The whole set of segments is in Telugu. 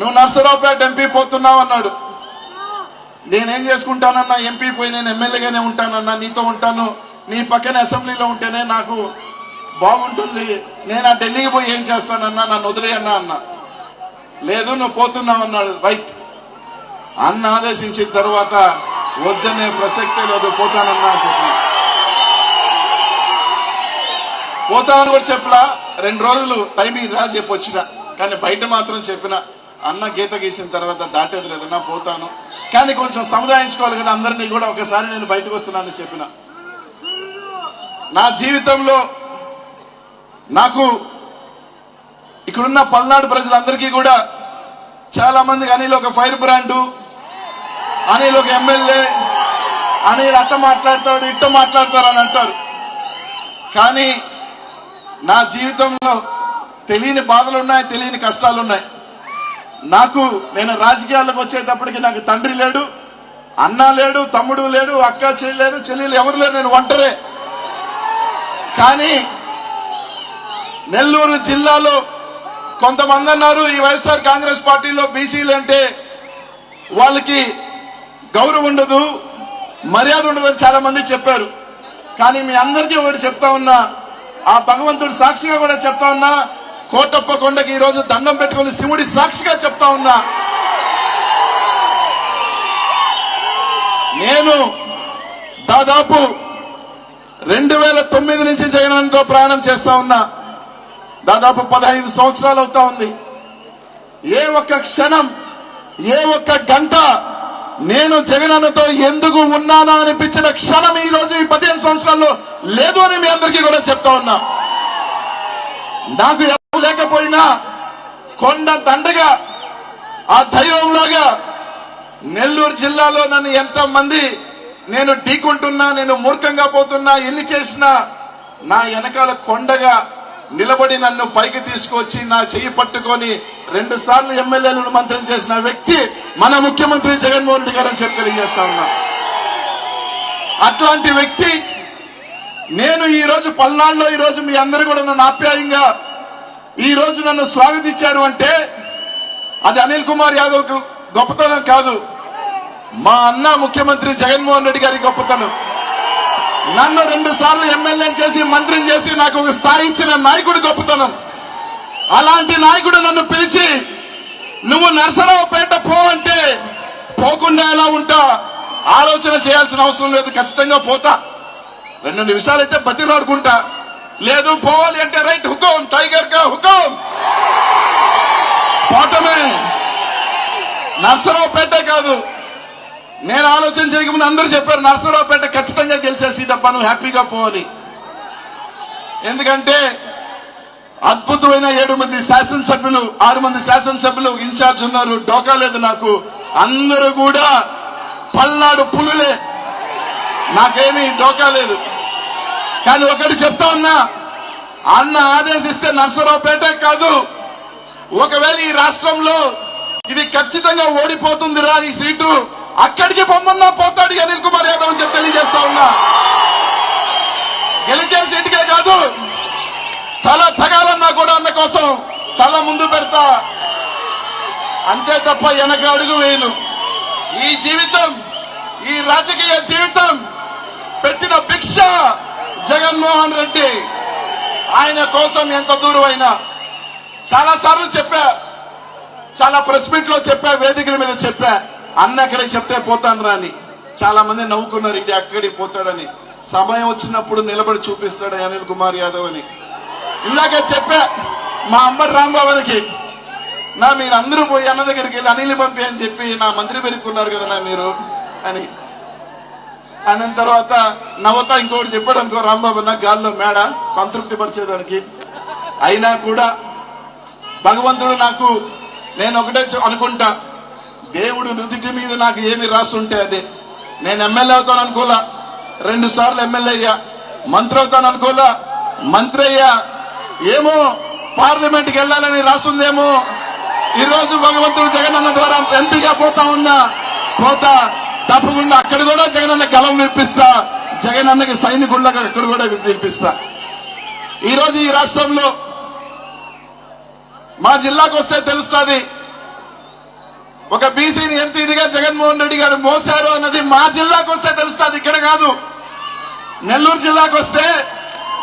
నువ్వు నర్సరావుపేట ఎంపీ పోతున్నావు అన్నాడు. నేనేం చేసుకుంటానన్నా ఎంపీ పోయి నేను ఎమ్మెల్యేగానే ఉంటానన్నా నీతో ఉంటాను నీ పక్కన అసెంబ్లీలో ఉంటేనే నాకు బాగుంటుంది. నేను ఆ ఢిల్లీకి పోయి ఏం చేస్తానన్నా నన్ను వదిలేయన్నా అన్నా. లేదు నువ్వు పోతున్నావు అన్నాడు. రైట్ అన్న ఆదేశించిన తర్వాత వద్దనే ప్రసక్తే లేదు పోతానన్నా అని చెప్పిన. పోతానని కూడా చెప్పలా రెండు రోజులు టైం రా చెప్పి వచ్చిన. కానీ బయట మాత్రం చెప్పిన. అన్న గీత గీసిన తర్వాత దాటేది లేదన్నా పోతాను. కానీ కొంచెం సముదాయించుకోవాలి కదా అందరినీ కూడా ఒకసారి నేను బయటకు వస్తున్నానని చెప్పిన. నా జీవితంలో నాకు ఇక్కడున్న పల్నాడు ప్రజలందరికీ కూడా చాలా మందికి అనిల్ ఒక ఫైర్ బ్రాండు అనిల్ ఒక ఎమ్మెల్యే అనిల్ అట్ట మాట్లాడతాడు ఇట్ట మాట్లాడతారు అని అంటారు. కానీ నా జీవితంలో తెలియని బాధలు ఉన్నాయి తెలియని కష్టాలు ఉన్నాయి నాకు నేను రాజకీయాల్లోకి వచ్చేటప్పటికి నాకు తండ్రి లేడు అన్న లేడు తమ్ముడు లేడు అక్క చెల్లి లేదు చెల్లెలు ఎవరు లేరు నేను ఒంటరే. కానీ నెల్లూరు జిల్లాలో కొంతమంది అన్నారు ఈ వైఎస్ఆర్ కాంగ్రెస్ పార్టీలో బీసీలు అంటే వాళ్ళకి గౌరవం ఉండదు మర్యాద ఉండదని చాలా మంది చెప్పారు. కానీ మీ అందరికీ ఒకటి చెప్తా ఉన్నా ఆ భగవంతుడు సాక్షిగా కూడా చెప్తా ఉన్నా కోటప్ప కొండకి ఈరోజు రోజు దండం పెట్టుకుని శివుడి సాక్షిగా చెప్తా ఉన్నా. నేను దాదాపు రెండు వేల తొమ్మిది నుంచి జగనంతో ప్రయాణం చేస్తా ఉన్నా. దాదాపు పదహైదు సంవత్సరాలు అవుతా ఉంది. ఏ ఒక్క క్షణం ఏ ఒక్క గంట నేను జగనన్నతో ఎందుకు ఉన్నానా అనిపించిన క్షణం ఈ రోజు ఈ పదిహేను సంవత్సరాల్లో లేదు అని మీ అందరికీ కూడా చెప్తా ఉన్నా. నాకు లేకపోయినా కొండ దండగా ఆ దైవంలోగా నెల్లూరు జిల్లాలో నన్ను ఎంతో మంది నేను ఢీకుంటున్నా నేను మూర్ఖంగా పోతున్నా ఎన్ని చేసినా నా వెనకాల కొండగా నిలబడి నన్ను పైకి తీసుకొచ్చి నా చెయ్యి పట్టుకొని రెండు సార్లు ఎమ్మెల్యేలను మంత్రం చేసిన వ్యక్తి మన ముఖ్యమంత్రి జగన్మోహన్ రెడ్డి గారు అని చెప్పి తెలియజేస్తా ఉన్నా. అట్లాంటి వ్యక్తి నేను ఈ రోజు పల్నాడులో ఈ రోజు మీ అందరూ కూడా నన్ను ఆప్యాయంగా ఈ రోజు నన్ను స్వాగతించారు అంటే అది అనిల్ కుమార్ యాదవ్ గొప్పతనం కాదు. మా అన్న ముఖ్యమంత్రి జగన్మోహన్ రెడ్డి గారి గొప్పతనం. నన్ను రెండు సార్లు ఎమ్మెల్యే చేసి మంత్రిని చేసి నాకు ఒక స్థాయి ఇచ్చిన గొప్పతనం. అలాంటి నాయకుడు నన్ను పిలిచి నువ్వు నరసరావుపేట పో అంటే పోకుండా ఎలా ఉంటా? ఆలోచన చేయాల్సిన అవసరం లేదు ఖచ్చితంగా పోతా. రెండు నిమిషాలైతే బతిలాడుకుంటా. లేదు పోవాలి అంటే రైట్ హుకోం టైగర్ కా హుకోం పోటమే నర్సరావుపేట కాదు. నేను ఆలోచన చేయకముందు అందరూ చెప్పారు నర్సరావుపేట ఖచ్చితంగా గెలిచే సీట్ అబ్బా నువ్వు హ్యాపీగా పోవాలి. ఎందుకంటే అద్భుతమైన ఏడు మంది శాసనసభ్యులు ఆరు మంది శాసనసభ్యులు ఇన్ఛార్జ్ ఉన్నారు డోకా లేదు నాకు. అందరూ కూడా పల్నాడు పులులే. నాకేమీ డోకా లేదు. కానీ ఒకటి చెప్తా ఉన్నా అన్న ఆదేశిస్తే నర్సరావుపేట కాదు. ఒకవేళ ఈ రాష్ట్రంలో ఇది ఖచ్చితంగా ఓడిపోతుంది రా ఈ సీటు అక్కడికి పొమ్మన్నా పోతాడు ఈ అనిల్ కుమార్ యాదవ్ అని చెప్పి తెలియజేస్తా ఉన్నా. గెలిచే సీటుకే కాదు తల తగాలన్నా కూడా అన్న కోసం తల ముందు పెడతా. అంతే తప్ప వెనక అడుగు వేయను. ఈ జీవితం ఈ రాజకీయ జీవితం పెట్టిన భిక్ష. జగన్మోహన్ రెడ్డి ఆయన కోసం ఎంత దూరం అయినా చాలా సార్లు చెప్పా చాలా ప్రెస్ మీట్లో చెప్పా వేదికల మీద చెప్పా అన్న అక్కడికి చెప్తే పోతాను రాని. చాలా మంది నవ్వుకున్నారు ఇది అక్కడికి పోతాడని. సమయం వచ్చినప్పుడు నిలబడి చూపిస్తాడు అనిల్ కుమార్ యాదవ్ అని. ఇందాక చెప్పా మా అమ్మడి రాంబాబుకి నా మీరు అందరూ పోయి అన్న దగ్గరికి వెళ్ళి అనిల్ పంపి అని చెప్పి నా మంత్రి పెరుక్కున్నారు కదా నా మీరు అని. అన్న తర్వాత నవ్వుతా ఇంకోటి చెప్పాడు అనుకో రాంబాబు నా గాల్లో మేడ సంతృప్తి పరిచేదానికి. అయినా కూడా భగవంతుడు నాకు నేను ఒకటే అనుకుంటా దేవుడు నుదుటి మీద నాకు ఏమి రాసుంటే అదే. నేను ఎమ్మెల్యే అవుతాను అనుకోలా రెండు సార్లు ఎమ్మెల్యే అయ్యా. మంత్రి అవుతాను అనుకోలా మంత్రి అయ్యా. ఏమో పార్లమెంట్కి వెళ్ళాలని రాసుందేమో. ఈ రోజు భగవంతుడు జగనన్న ద్వారా ఎంపీగా పోతా ఉన్నా పోతా. తప్పకుండా అక్కడ కూడా జగనన్న గలం విప్పిస్తా జగనన్నకి సైనికుళ్ళగా అక్కడ కూడా వినిపిస్తా. ఈ రోజు ఈ రాష్ట్రంలో మా జిల్లాకు వస్తే తెలుస్తుంది. ఒక బీసీని ఎంత ఇదిగా జగన్మోహన్ రెడ్డి గారు మోసారు అన్నది మా జిల్లాకు వస్తే తెలుస్తుంది. ఇక్కడ కాదు. నెల్లూరు జిల్లాకు వస్తే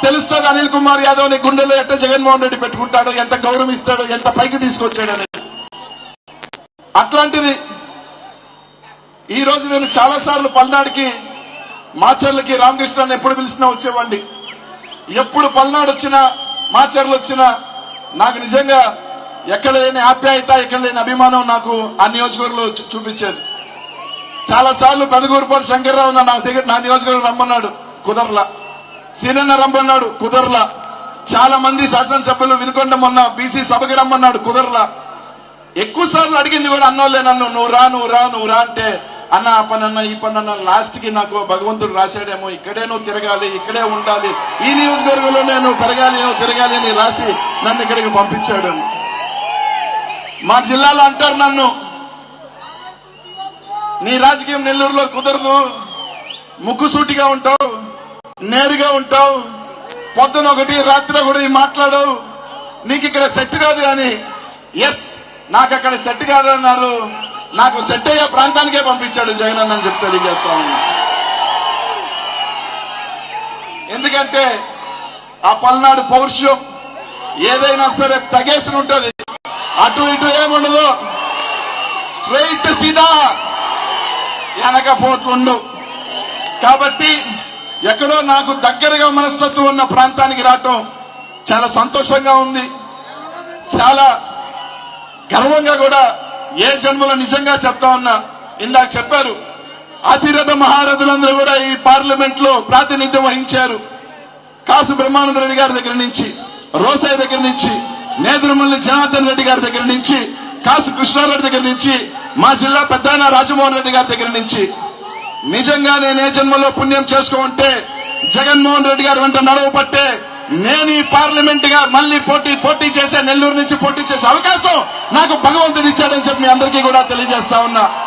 తెలుస్తుంది అనిల్ కుమార్ యాదవ్ని గుండెలో ఎట్ట జగన్మోహన్ రెడ్డి పెట్టుకుంటాడు ఎంత గౌరవం ఇస్తాడు ఎంత పైకి తీసుకొచ్చాడు అనేది అట్లాంటిది ఈ రోజు నేను చాలా సార్లు పల్నాడుకి మాచర్లకి రామకృష్ణ ఎప్పుడు పిలిచినా వచ్చేవాడిని. ఎప్పుడు పల్నాడు వచ్చినా మాచర్లు వచ్చినా నాకు నిజంగా ఎక్కడ లేని ఆప్యాయత ఎక్కడ లేని అభిమానం నాకు ఆ నియోజకవర్గంలో చూ- చూపించేది. చాలా సార్లు పెదగూరుపాటి శంకర్రావు నా దగ్గర నా నియోజకవర్గం రమ్మన్నాడు కుదరల. సీనన్న రమ్మన్నాడు కుదరల. చాలా మంది శాసనసభ్యులు వినుకొండ మొన్న బీసీ సభకి రమ్మన్నాడు కుదరల. ఎక్కువ సార్లు అడిగింది కూడా అన్నోళ్ళే నన్ను నువ్వు రా నువ్వు రా నువ్వు రా అంటే అన్న ఆ పనన్న ఈ పనన్న లాస్ట్కి నాకు భగవంతుడు రాశాడేమో ఇక్కడే నువ్వు తిరగాలి ఇక్కడే ఉండాలి ఈ నియోజకవర్గంలో నేను పెరగాలి నువ్వు తిరగాలి అని రాసి నన్ను ఇక్కడికి పంపించాడు. మా జిల్లాలో అంటారు నన్ను నీ రాజకీయం నెల్లూరులో కుదరదు ముక్కుసూటిగా ఉంటావు నేరుగా ఉంటావు పొద్దున ఒకటి రాత్రి ఒకటి మాట్లాడవు నీకు ఇక్కడ సెట్ కాదు అని ఎస్ నాకు అక్కడ సెట్ కాదు అన్నారు నాకు సెట్ అయ్యే ప్రాంతానికే పంపించాడు జగన్ అన్న అని చెప్పి తెలియజేస్తా ఉన్నా. ఎందుకంటే ఆ పల్నాడు పౌరుషం ఏదైనా సరే తగేసి ఉంటుంది. అటు ఇటు ఏముండదు. స్ట్రైట్ సీదా వెనక పోతుండు కాబట్టి ఎక్కడో నాకు దగ్గరగా మనస్తత్వం ఉన్న ప్రాంతానికి రావటం చాలా సంతోషంగా ఉంది. చాలా గర్వంగా కూడా ఏ జన్మలో నిజంగా చెప్తా ఉన్నా ఇందాక చెప్పారు అతిరథ మహారథులందరూ కూడా ఈ పార్లమెంట్లో ప్రాతినిధ్యం వహించారు. కాసు బ్రహ్మానంద రెడ్డి గారి దగ్గర నుంచి రోసయ్య దగ్గర నుంచి నేదురుమల్లి జనార్దన్ రెడ్డి గారి దగ్గర నుంచి కాసు కృష్ణారెడ్డి దగ్గర నుంచి మా జిల్లా పెద్దాయన రాజమోహన్ రెడ్డి గారి దగ్గర నుంచి నిజంగా నేను ఏ జన్మలో పుణ్యం చేసుకో ఉంటే జగన్మోహన్ రెడ్డి గారు వెంట నడవ పట్టే నేను ఈ పార్లమెంట్గా మళ్ళీ పోటీ పోటీ చేసే నెల్లూరు నుంచి పోటీ చేసే అవకాశం నాకు భగవంతుడు ఇచ్చాడని చెప్పి మీ అందరికీ కూడా తెలియజేస్తా ఉన్నా.